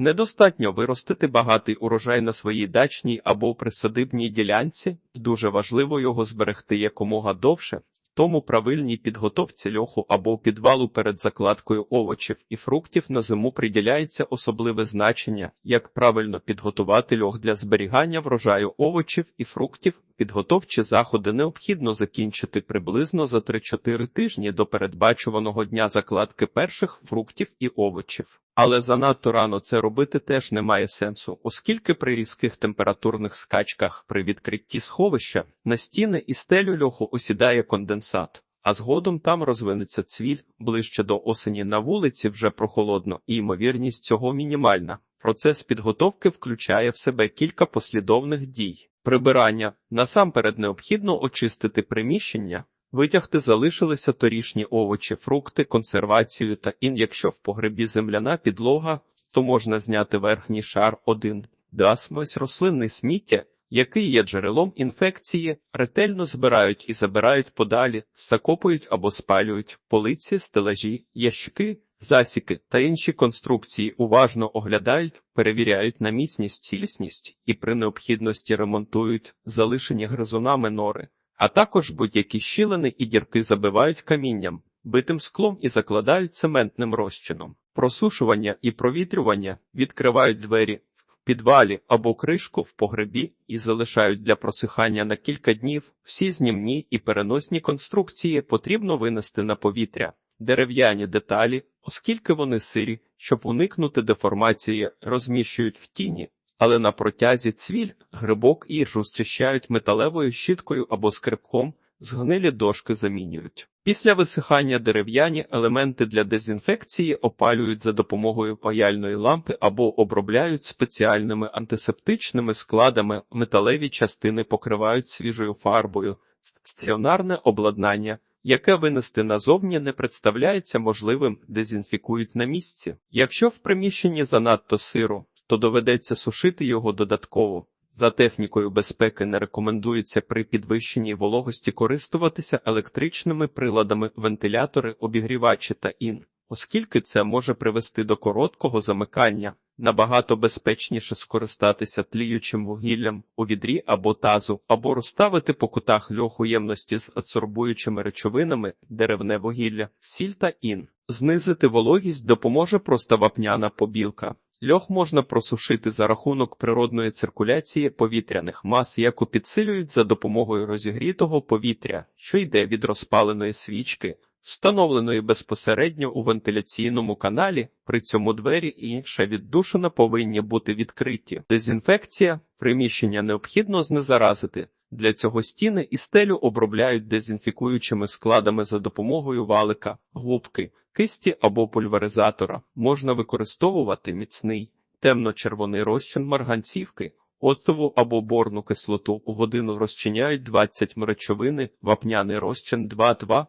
Недостатньо виростити багатий урожай на своїй дачній або присадибній ділянці, дуже важливо його зберегти якомога довше. Тому правильній підготовці льоху або підвалу перед закладкою овочів і фруктів на зиму приділяється особливе значення, як правильно підготувати льох для зберігання врожаю овочів і фруктів. Підготовчі заходи необхідно закінчити приблизно за 3-4 тижні до передбачуваного дня закладки перших фруктів і овочів. Але занадто рано це робити теж немає сенсу, оскільки при різких температурних скачках при відкритті сховища на стіни і стелю льоху осідає конденсат. А згодом там розвинеться цвіль, ближче до осені на вулиці вже прохолодно, і ймовірність цього мінімальна. Процес підготовки включає в себе кілька послідовних дій. Прибирання насамперед необхідно очистити приміщення, витягти залишилися торішні овочі, фрукти, консервацію та ін. Якщо в погребі земляна підлога, то можна зняти верхній шар 1. Дасмось рослинний сміття, який є джерелом інфекції, ретельно збирають і забирають подалі, закопують або спалюють полиці, стелажі, ящики, засіки та інші конструкції уважно оглядають, перевіряють на міцність, цілісність і при необхідності ремонтують залишені гризунами нори, а також будь-які щілини і дірки забивають камінням, битим склом і закладають цементним розчином. Просушування і провітрювання відкривають двері в підвалі або кришку в погребі і залишають для просихання на кілька днів. Всі знімні і переносні конструкції потрібно винести на повітря. Дерев'яні деталі, оскільки вони сирі, щоб уникнути деформації, розміщують в тіні, але на протязі цвіль, грибок і іржу зчищають металевою щіткою або скребком, згнилі дошки замінюють. Після висихання дерев'яні елементи для дезінфекції опалюють за допомогою паяльної лампи або обробляють спеціальними антисептичними складами, металеві частини покривають свіжою фарбою, стаціонарне обладнання яке винести назовні не представляється можливим, дезінфікують на місці. Якщо в приміщенні занадто сиро, то доведеться сушити його додатково. За технікою безпеки не рекомендується при підвищенні вологості користуватися електричними приладами, вентилятори, обігрівачі та ін, оскільки це може привести до короткого замикання. Набагато безпечніше скористатися тліючим вугіллям у відрі або тазу, або розставити по кутах льоху ємності з адсорбуючими речовинами, деревне вугілля, сіль та ін. Знизити вологість допоможе просто вапняна побілка. Льох можна просушити за рахунок природної циркуляції повітряних мас, яку підсилюють за допомогою розігрітого повітря, що йде від розпаленої свічки встановленої безпосередньо у вентиляційному каналі, при цьому двері і інша віддушина повинні бути відкриті. Дезінфекція приміщення необхідно знезаразити. Для цього стіни і стелю обробляють дезінфікуючими складами за допомогою валика, губки, кисті або пульверизатора. Можна використовувати міцний, темно-червоний розчин марганцівки, оцтову або борну кислоту. У годину розчиняють 20 речовини, вапняний розчин 2,2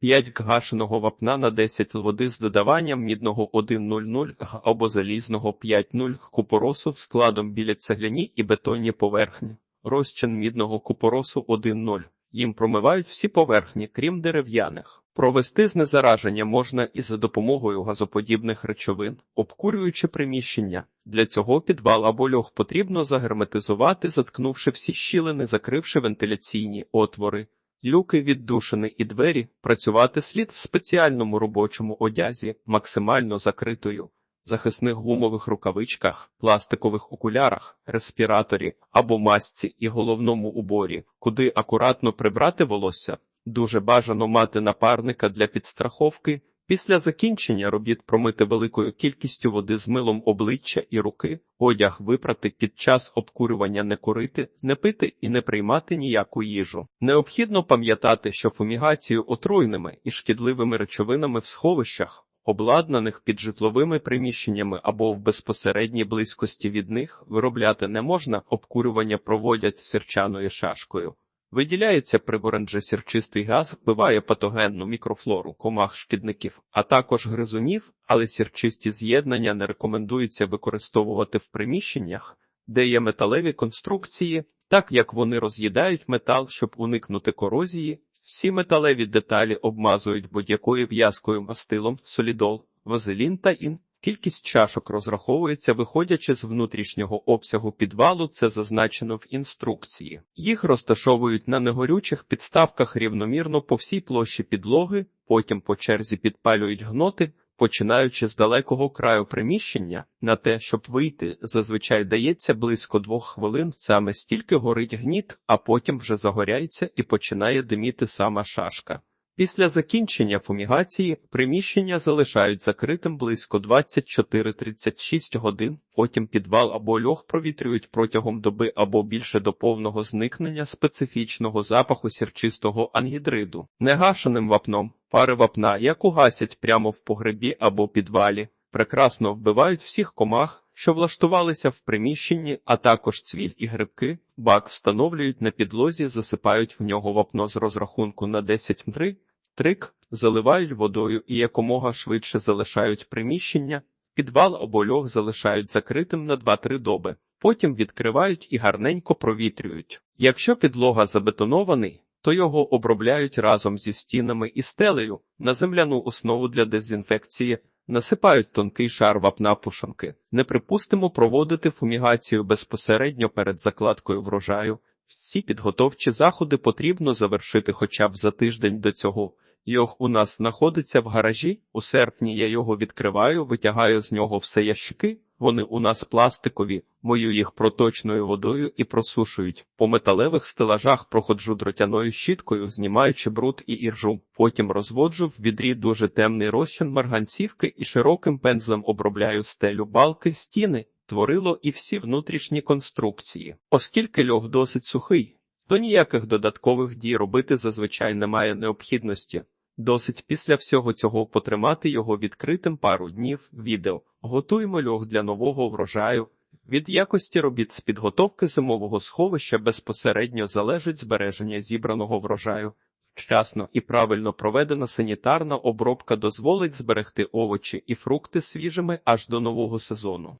5 гашеного вапна на 10 води з додаванням мідного 1,00 г або залізного 5,0 купоросу складом біля цегляні і бетонні поверхні. Розчин мідного купоросу 1,0. Їм промивають всі поверхні, крім дерев'яних. Провести знезараження можна і за допомогою газоподібних речовин, обкурюючи приміщення. Для цього підвал або льох потрібно загерметизувати, заткнувши всі щілини, закривши вентиляційні отвори люки віддушини і двері, працювати слід в спеціальному робочому одязі, максимально закритою, захисних гумових рукавичках, пластикових окулярах, респіраторі або масці і головному уборі, куди акуратно прибрати волосся. Дуже бажано мати напарника для підстраховки, Після закінчення робіт промити великою кількістю води з милом обличчя і руки, одяг випрати під час обкурювання не курити, не пити і не приймати ніяку їжу. Необхідно пам'ятати, що фумігацію отруйними і шкідливими речовинами в сховищах, обладнаних під житловими приміщеннями або в безпосередній близькості від них, виробляти не можна, обкурювання проводять сірчаною шашкою. Виділяється при оранже сірчистий газ, вбиває патогенну мікрофлору, комах шкідників, а також гризунів, але сірчисті з'єднання не рекомендується використовувати в приміщеннях, де є металеві конструкції, так як вони роз'їдають метал, щоб уникнути корозії. Всі металеві деталі обмазують будь-якою в'язкою мастилом, солідол, вазелін та ін. Кількість чашок розраховується, виходячи з внутрішнього обсягу підвалу, це зазначено в інструкції. Їх розташовують на негорючих підставках рівномірно по всій площі підлоги, потім по черзі підпалюють гноти, починаючи з далекого краю приміщення. На те, щоб вийти, зазвичай дається близько двох хвилин, саме стільки горить гніт, а потім вже загоряється і починає диміти сама шашка. Після закінчення фумігації приміщення залишають закритим близько 24-36 годин, потім підвал або льох провітрюють протягом доби або більше до повного зникнення специфічного запаху сірчистого ангідриду. Негашеним вапном пари вапна, яку гасять прямо в погребі або підвалі, прекрасно вбивають всіх комах, що влаштувалися в приміщенні, а також цвіль і грибки. Бак встановлюють на підлозі, засипають в нього вапно з розрахунку на 10 мри, трик, заливають водою і якомога швидше залишають приміщення, підвал або льох залишають закритим на 2-3 доби. Потім відкривають і гарненько провітрюють. Якщо підлога забетонований, то його обробляють разом зі стінами і стелею на земляну основу для дезінфекції, насипають тонкий шар вапна. Не припустимо проводити фумігацію безпосередньо перед закладкою врожаю. Всі підготовчі заходи потрібно завершити хоча б за тиждень до цього. Йог у нас знаходиться в гаражі. У серпні я його відкриваю, витягаю з нього все ящики. Вони у нас пластикові, мою їх проточною водою і просушують. По металевих стелажах проходжу дротяною щіткою, знімаючи бруд і іржу. Потім розводжу в відрі дуже темний розчин марганцівки і широким пензлем обробляю стелю балки, стіни, творило і всі внутрішні конструкції. Оскільки льох досить сухий, то ніяких додаткових дій робити зазвичай немає необхідності. Досить після всього цього потримати його відкритим пару днів. Відео готуємо льох для нового врожаю. Від якості робіт з підготовки зимового сховища безпосередньо залежить збереження зібраного врожаю. Вчасно і правильно проведена санітарна обробка дозволить зберегти овочі і фрукти свіжими аж до нового сезону.